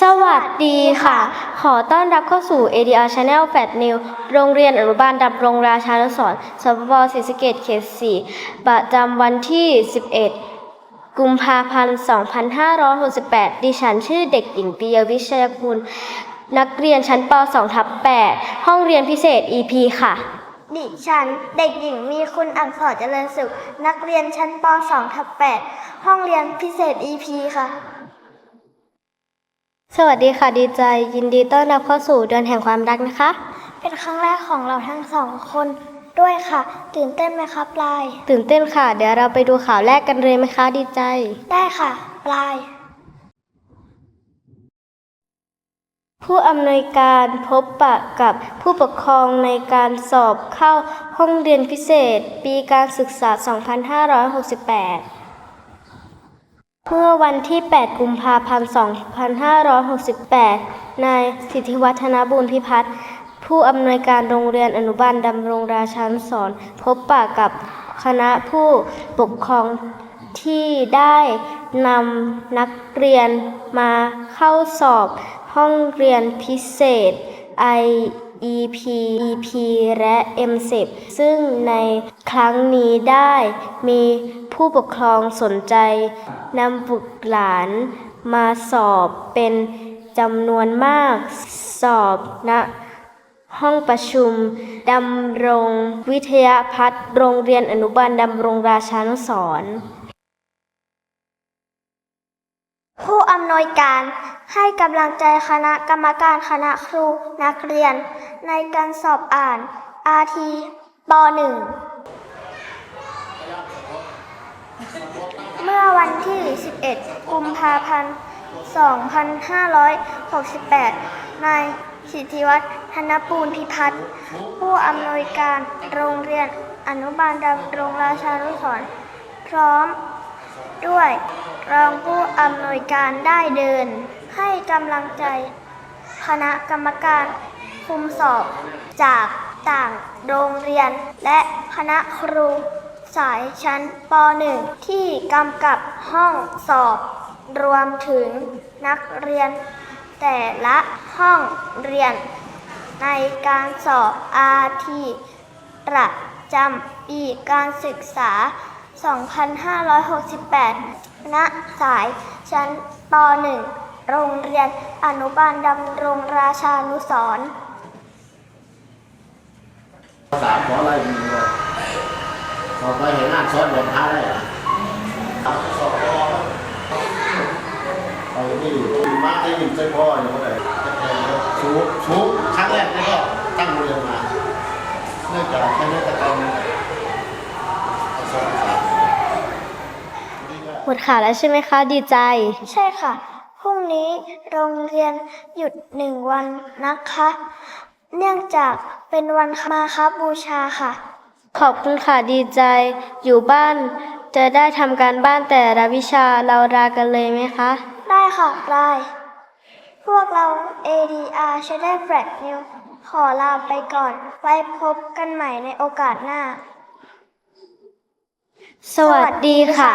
สวัสดีค่ะ ขอต้อนรับเข้าสู่ ADR Channel 8 New โรงเรียนอนุบาลดำรงราชานุสรณ์สปปศรีสะเกษเขต4ประจำวันที่ 11 กุมภาพันธ์ 2568 ดิฉันชื่อเด็กหญิงปิยวิชยกุลนักเรียนชั้นป .2 ทับ8ห้องเรียนพิเศษ EP ค่ะ ดิฉันเด็กหญิงมีคุณอักษรเจริญสุข นักเรียนชั้นป .2 ทับ8ห้องเรียนพิเศษ EP ค่ะ สวัสดีค่ะดีใจยินดีต้อนรับเข้าสู่เดือนแห่งความรักนะคะ เป็นครั้งแรกของเราทั้งสองคนด้วยค่ะ ตื่นเต้นไหมครับปลาย ตื่นเต้นค่ะ เดี๋ยวเราไปดูข่าวแรกกันเลยไหมคะดีใจ ได้ค่ะ ปลาย ผู้อำนวยการพบปะกับผู้ปกครองในการสอบเข้าห้องเรียนพิเศษ ปีการศึกษา 2568 เมื่อวันที่ 8 กุมภาพันธ์ 2568 นายสิทธิวัฒนบุญพิพัฒน์ ผู้อำนวยการโรงเรียนอนุบาลดำรงราชานุสรณ์พบปะกับคณะผู้ปกครองที่ได้นำนักเรียนมาเข้าสอบห้องเรียนพิเศษ IEP EP และ M10 ซึ่งในครั้งนี้ได้มี ผู้ปกครองสนใจนำบุตรหลานมาสอบเป็นจำนวนมาก สอบณห้องประชุมดำรงวิทยาพัฒน์โรงเรียนอนุบาลดำรงราชานุสรผู้อำนวยการให้กำลังใจคณะกรรมการคณะครูนักเรียน ในการสอบอ่าน RT ป .1 เมื่อวันที่ 11 กุมภาพันธ์ 2568 นายสิทธิวัฒน์ธนปูลพิพัฒน์ ผู้อำนวยการโรงเรียนอนุบาลดำรงราชานุสรณ์พร้อมด้วยรองผู้อำนวยการได้เดิน ให้กำลังใจ คณะกรรมการคุมสอบจากต่างโรงเรียนและคณะครู สายชั้นป .1 ที่กำกับห้องสอบ รวมถึงนักเรียน แต่ละห้องเรียน ในการสอบ RT ประจำปีการศึกษา 2568 ณ สายชั้นป .1 โรงเรียนอนุบาลดำรงราชานุสรณ์สามขอไรมีเล ยสอบไปเห็นหน้าซ้อนเดินท้าได้เหรอสอบพอไปนี่มาได้ยินใจพ่ออยู่เมื่อไหร่ชูชูครั้งแรกนี่ก็ตั้งโรงเรียนมาเนื่องจากแค่นี้ก็ต้องสอบสามนี่ก็หมดข่าวแล้วใช่ไหมคะ ดีใจ ใช่ค่ะ พรุ่งนี้โรงเรียนหยุดหนึ่งวันนะคะ เนื่องจากเป็นวันมาคบูชาค่ะ ขอบคุณค่ะดีใจ อยู่บ้านจะได้ทำการบ้านแต่ละวิชาเราลากันเลยไหมคะ ได้ค่ะปลายพวกเรา ADR Channel Flat News ขอลาไปก่อน ไว้พบกันใหม่ในโอกาสหน้า สวัสดีค่ะ